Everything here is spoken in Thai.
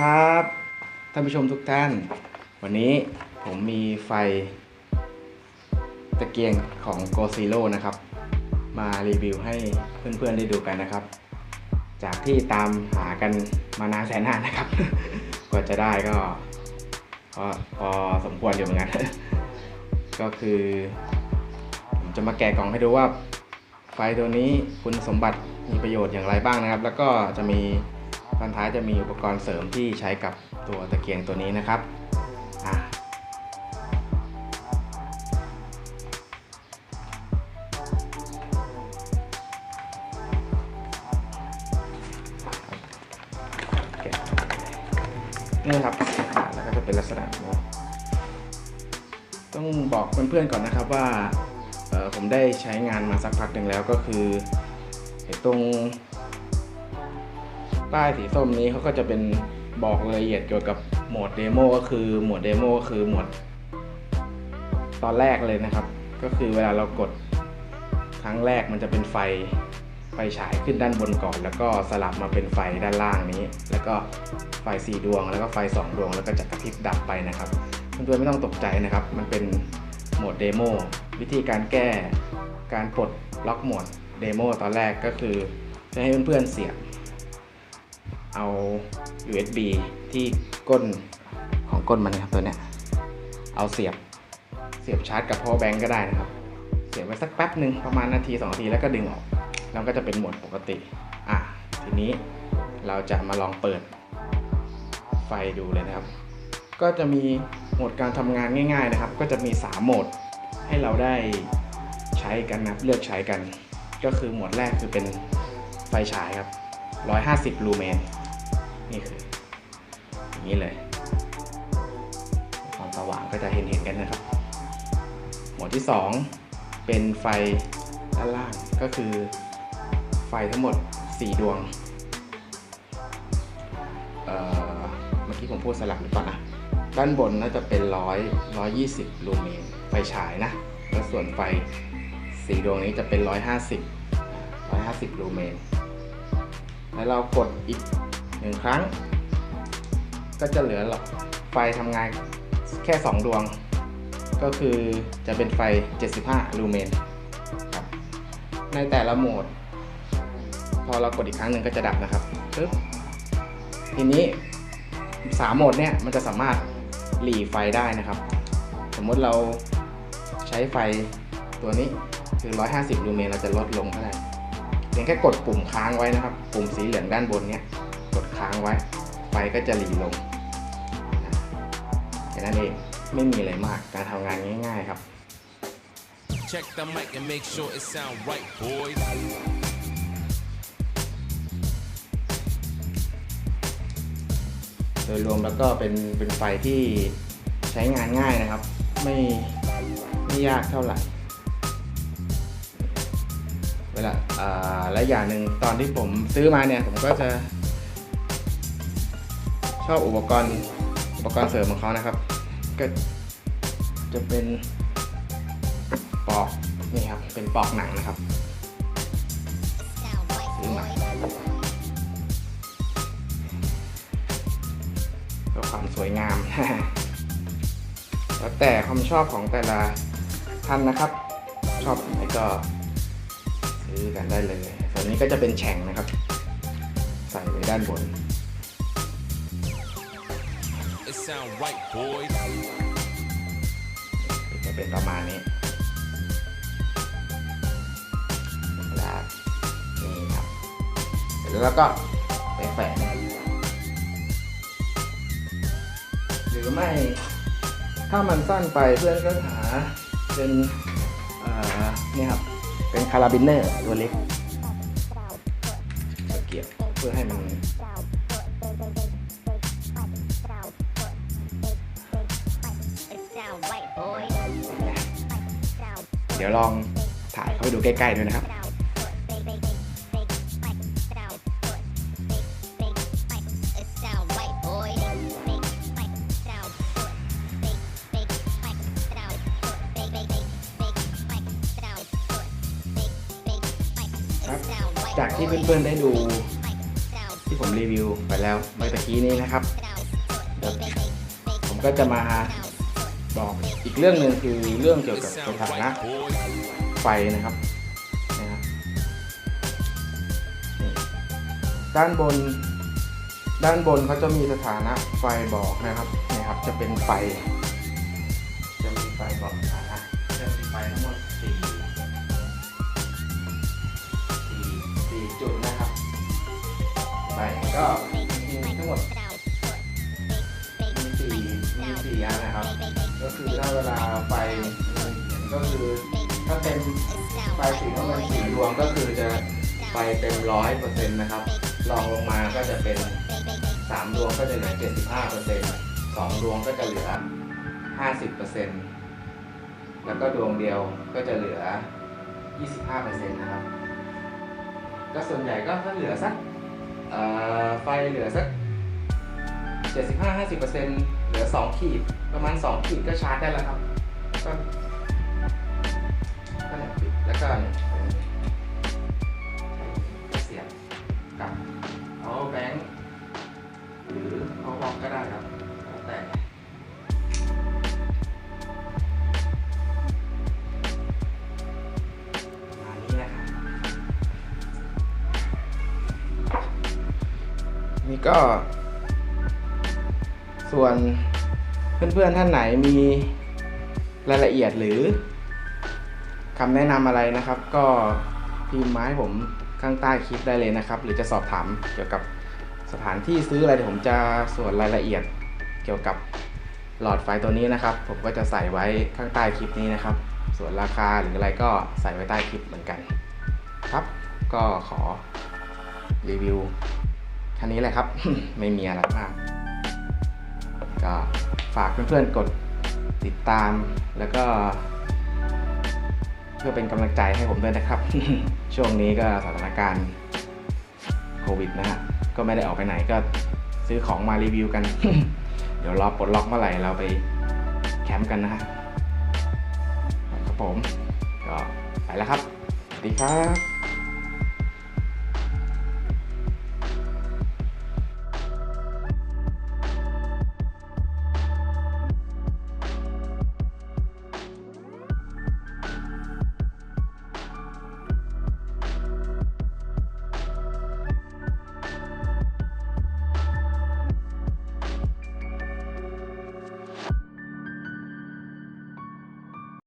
ครับท่านผู้ชมทุกท่าน วันนี้ผมมีไฟ ตะเกียงของ Go Zero นะครับ มารีวิวให้เพื่อนๆได้ดูกันนะครับ จากที่ตามหากันมานานแสนนานนะครับ กว่าจะได้ก็พอสมควรอยู่เหมือนกัน ก็คือ ผมจะมาแกะกล่องให้ดูว่าไฟตัวนี้คุณสมบัติมีประโยชน์อย่างไรบ้างนะครับ แล้วก็จะมี ตอนท้ายจะมีอุปกรณ์เสริมที่ใช้กับตัวตะเกียงตัวนี้นะครับอะแกะนี่ครับแล้วก็จะเป็นลักษณะนี้ต้องบอกเพื่อนๆก่อนนะครับว่าผมได้ใช้งานมาสักพักหนึ่งแล้วก็คือไอ้ตรง ป้ายสีส้มนี้เขาก็จะเป็นบอกรายละเอียดเกี่ยวกับโหมดเดโมก็คือโหมดเดโมก็คือโหมด ตอนแรกเลยนะครับ ก็คือเวลาเรากดครั้งแรกมันจะเป็นไฟไฟฉายขึ้นด้านบนก่อน แล้วก็สลับมาเป็นไฟด้านล่างนี้ แล้วก็ไฟสีดวง แล้วก็ไฟสองดวง แล้วก็จะกระพริบดับไปนะครับเพื่อนๆไม่ต้องตกใจนะครับ มันเป็นโหมดเดโมวิธีการแก้การปลดล็อกโหมดเดโมตอนแรกก็คือจะให้เพื่อนๆเสียบ เอา USB ที่ก้นของก้นมันนะครับตัวเนี้ยเอาเสียบเสียบชาร์จกับ power bank ก็ได้นะครับ เสียบไว้สักแป๊บหนึ่งประมาณนาที2นาทีแล้วก็ดึงออกแล้วก็จะเป็นโหมดปกติอะทีนี้เราจะมาลองเปิดไฟดูเลยนะครับ ก็จะมีโหมดการทำงานง่าย ๆนะครับ ก็จะมี 3 โหมดให้เราได้ใช้กันนะเลือกใช้กัน ก็คือโหมดแรกคือเป็นไฟฉายครับ 150 ลูเมน นี่คืออย่างนี้เลยความสว่างก็จะเห็นเห็นกันนะครับ หมวดที่ 2 เป็นไฟด้านล่างก็คือไฟทั้งหมด 4 ดวงเเมื่อกี้ผมพูดสลับหรือเปล่านะด้านบนน่าจะเป็นร้อยร้อยยี่สิบลูเมนไฟฉายนะ แล้วส่วนไฟสีดวงนี้จะเป็นร้อยห้าสิบร้อยห้าสิบลูเมน แล้วเรากดอีก หนึ่งครั้ง ก็จะเหลือไฟทำงานแค่ 2 ดวง ก็คือจะเป็นไฟ 75 ลูเมนครับในแต่ละโหมด พอเรากดอีกครั้งหนึ่งก็จะดับนะครับปึ๊บทีนี้สามโหมดเนี่ยมันจะสามารถหลีไฟได้นะครับ สมมติเราใช้ไฟตัวนี้คือ 150 ลูเมนเราจะลดลงเท่าไหร่เพียงแค่กดปุ่มค้างไว้นะครับ ปุ่มสีเหลืองด้านบนเนี่ย ดค้างไว้ ไฟก็จะหลีลงนะแค่นั้นเองไม่มีอะไรมากการทำงานง่าย ๆครับ Check the mic and make sure it sound right, boys. โดยรวมแล้วก็เป็นเป็นไฟที่ใช้งานง่ายนะครับ ไม่ไม่ยากเท่าไหร่เวลาอ่าและอย่างหนึ่งตอนที่ผมซื้อมาเนี่ย ผมก็จะ ชอบอุปกรณ์อุปกรณ์เสริมของเขานะครับ ก็จะเป็นปอกนี่ครับ เป็นปอกหนังนะครับซื้อมาเพื่อความสวยงาม แล้วแต่ความชอบของแต่ละท่านนะครับ ชอบไหนก็ซื้อกันได้เลย ส่วนนี้ก็จะเป็นแฉ่งนะครับ ใส่ไว้ด้านบน sound right, boys. จะเป็นประมาณนี้แล้วนี่ครับแล้วก็ไปแฝงหรือไม่ ถ้ามันสั้นไปเพื่อนก็หาเป็นอ่อนี่ครับ เป็นคาราบินเนอร์ตัวเล็กเกียบเพื่อให้มัน เดี๋ยวลองถ่ายเข้าไปดูใกล้ๆด้วยนะครับครับจากที่เพื่อนๆได้ดู ที่ผมรีวิวไปแล้วเมื่อตะกี้นี้นะครับ ผมก็จะมา อีกเรื่องหนึ่งคือเรื่องเกี่ยวกับสถานะไฟนะครับนะด้านบน ด้านบนเขาจะมีสถานะไฟบอกนะครับนะครับ จะเป็นไฟ จะมีไฟบอกสถานะจะมีไฟทั้งหมดสี่สี่สี่จุดนะครับไฟก็ ลาไฟก็คือถ้าเป็นไฟสีน้ำเงินสีดวงก็คือจะไฟเต็มร้อยเปอร์เซ็นต์นะครับรองลงมาก็จะเป็นสามดวงก็จะเหลือเจ็ดสิบห้าเปอร์เซ็นต์สองดวงก็จะเหลือห้าสิบเปอร์เซ็นต์แล้วก็ดวงเดียวก็จะเหลือยี่สิบห้าเปอร์เซ็นต์นะครับ ก็ส่วนใหญ่ก็ถ้าเหลือสักไฟเหลือสัก75-50%เซ็นต์ หลือ 2 ขีด ประมาณ 2 ขีดก็ชาร์จได้แล้วครับก็ก็ปิดแล้วก็เสียบกับเอาแบงค์หรือเอาบล็อกก็ได้ครับแต่นี้นะครับนี่ก็ ส่วนเพื่อนๆท่านไหนมีรายละเอียดหรือคำแนะนำอะไรนะครับ ก็พิมพ์มาให้ผมข้างใต้คลิปได้เลยนะครับ หรือจะสอบถามเกี่ยวกับสถานที่ซื้ออะไรเดี๋ยวผมจะส่วนรายละเอียดเกี่ยวกับหลอดไฟตัวนี้นะครับ ผมก็จะใส่ไว้ข้างใต้คลิปนี้นะครับ ส่วนราคาหรืออะไรก็ใส่ไว้ใต้คลิปเหมือนกัน ครับก็ขอรีวิวแค่นี้แหละครับ ไม่มีอะไรมาก ก็ฝากเพื่อนๆกดติดตามแล้วก็ เพื่อเป็นกำลังใจให้ผมด้วยนะครับ ช่วงนี้ก็สถานการณ์โควิดนะฮะก็ไม่ได้ออกไปไหนก็ซื้อของมารีวิวกัน เดี๋ยวรอปลดล็อกเมื่อไหร่เราไปแคมป์กันนะฮะครับผม ก็ไปแล้วครับสวัสดีครับ